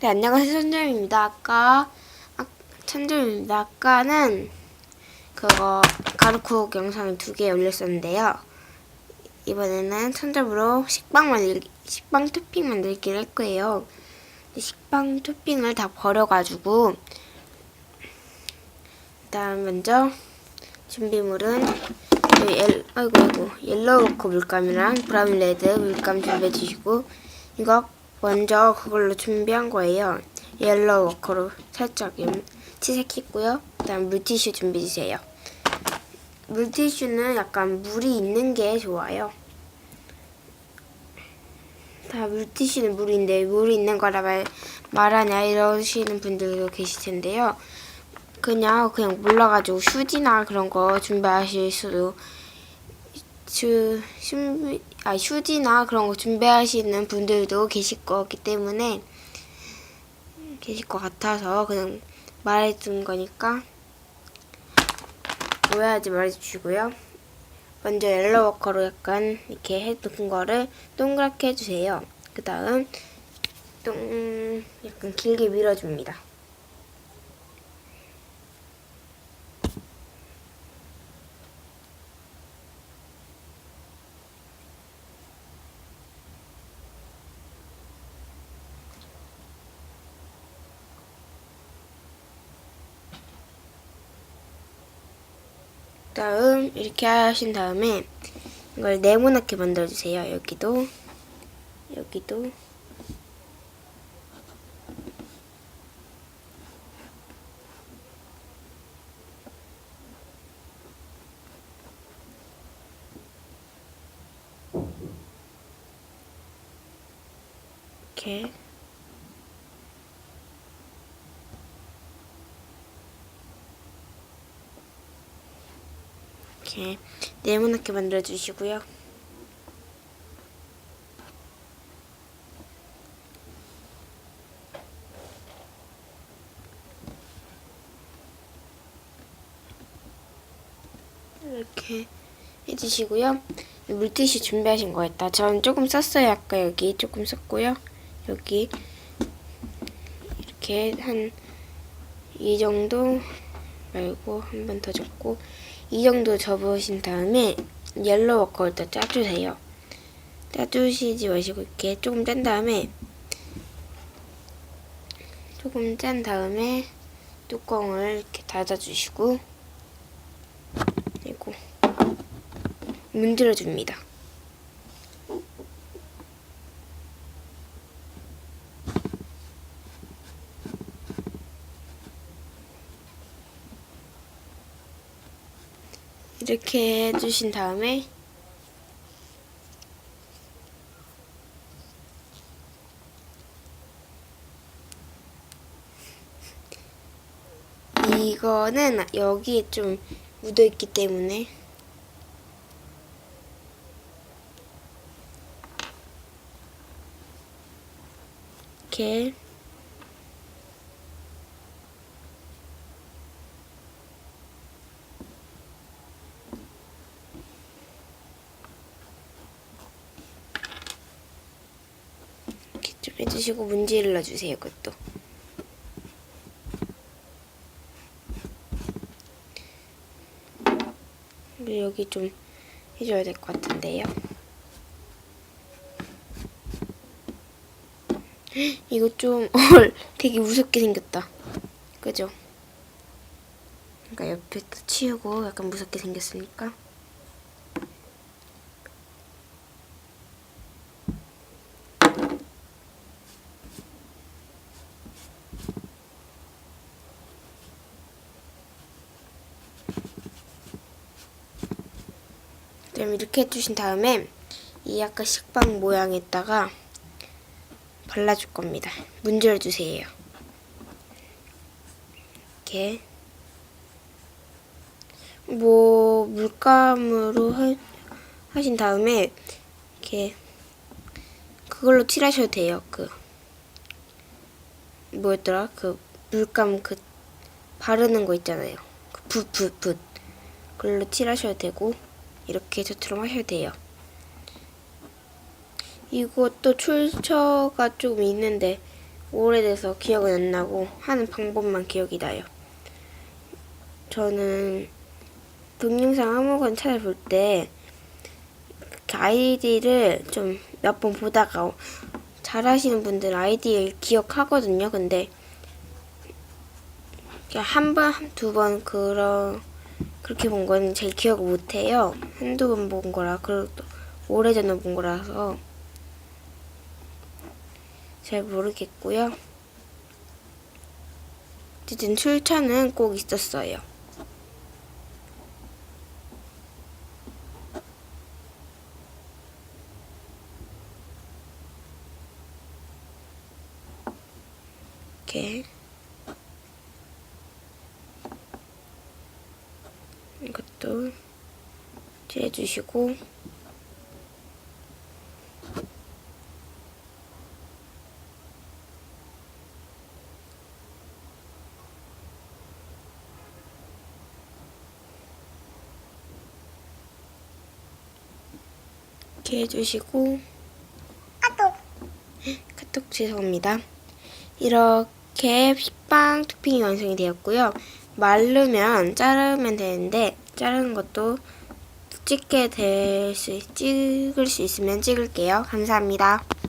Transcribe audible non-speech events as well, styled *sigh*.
네, 안녕하세요. 천점입니다. 아까, 아, 천점입니다. 아까는 그거 가루쿡 영상을 두 개 올렸었는데요. 이번에는 천점으로 식빵 만들기, 식빵 토핑 만들기를 할 거예요. 식빵 토핑을 다 버려가지고, 일단 먼저 준비물은 그 옐, 아이고 아이고 옐로우 코 물감이랑 브라운 레드 물감 준비해 주시고 이거 먼저 그걸로 준비한 거예요. 옐로우 워커로 살짝 염- 치색했고요. 그다음 물티슈 준비해 주세요. 물티슈는 약간 물이 있는 게 좋아요. 다 물티슈는 물인데 물이 있는 거라 말, 말하냐 이러시는 분들도 계실 텐데요. 그냥 그냥 몰라가지고 휴지나 그런 거 준비하실 수도 휴, 준비, 아, 휴지나 그런 거 준비하시는 분들도 계실 거기 때문에 계실 것 같아서 그냥 말해준 거니까 오해하지 말아주시고요. 먼저 옐로워커로 약간 이렇게 해둔 거를 동그랗게 해주세요. 그 다음 동 약간 길게 밀어줍니다. 다음 이렇게 하신 다음에 이걸 네모나게 만들어주세요. 여기도 여기도 이렇게 이렇게 네모나게 만들어 주시고요. 이렇게 해주시고요. 물티슈 준비하신 거 있다. 저는 조금 썼어요. 아까 여기 조금 썼고요. 여기 이렇게 한 이 정도 말고 한 번더 접고 이 정도 접으신 다음에 옐로우 워커를 또 짜주세요. 짜주시지 마시고 이렇게 조금 짠 다음에 조금 짠 다음에 뚜껑을 이렇게 닫아주시고 그리고 문질러 줍니다. 이렇게 해주신 다음에 이거는 여기에 좀 묻어있기 때문에 이렇게 해주시고 문질러 주세요. 그것도. 여기 좀 해줘야 될 것 같은데요. 이거 좀 *laughs* 헐, 되게 무섭게 생겼다. 그죠? 그러니까 옆에 또 치우고 약간 무섭게 생겼으니까. 그럼 이렇게 해주신 다음에 이 아까 식빵 모양에다가 발라줄 겁니다. 문질러 주세요. 이렇게 뭐 물감으로 하, 하신 다음에 이렇게 그걸로 칠하셔도 돼요. 그 뭐였더라? 그 물감 그 바르는 거 있잖아요. 그 붓, 붓, 붓. 그걸로 칠하셔도 되고 이렇게 저처럼 하셔도 돼요. 이것도 출처가 좀 있는데 오래돼서 기억은 안 나고 하는 방법만 기억이 나요. 저는 동영상 아무거나 찾아볼 때 아이디를 좀 몇 번 보다가 잘하시는 분들 아이디를 기억하거든요. 근데 한 번, 두 번 그런 그렇게 본건잘 기억을 못 해요. 한두 번 본 거라 그래도 오래전에 본 거라서 잘 모르겠고요. 어쨌든 출처는 꼭 있었어요. 이렇게 이것도 칠해주시고 이렇게 해주시고 아또 카톡 죄송합니다. 이렇게 핏빵 토핑이 완성이 되었고요. 마르면 자르면 되는데 자르는 것도 찍게 될 수, 찍을 수 있으면 찍을게요. 감사합니다.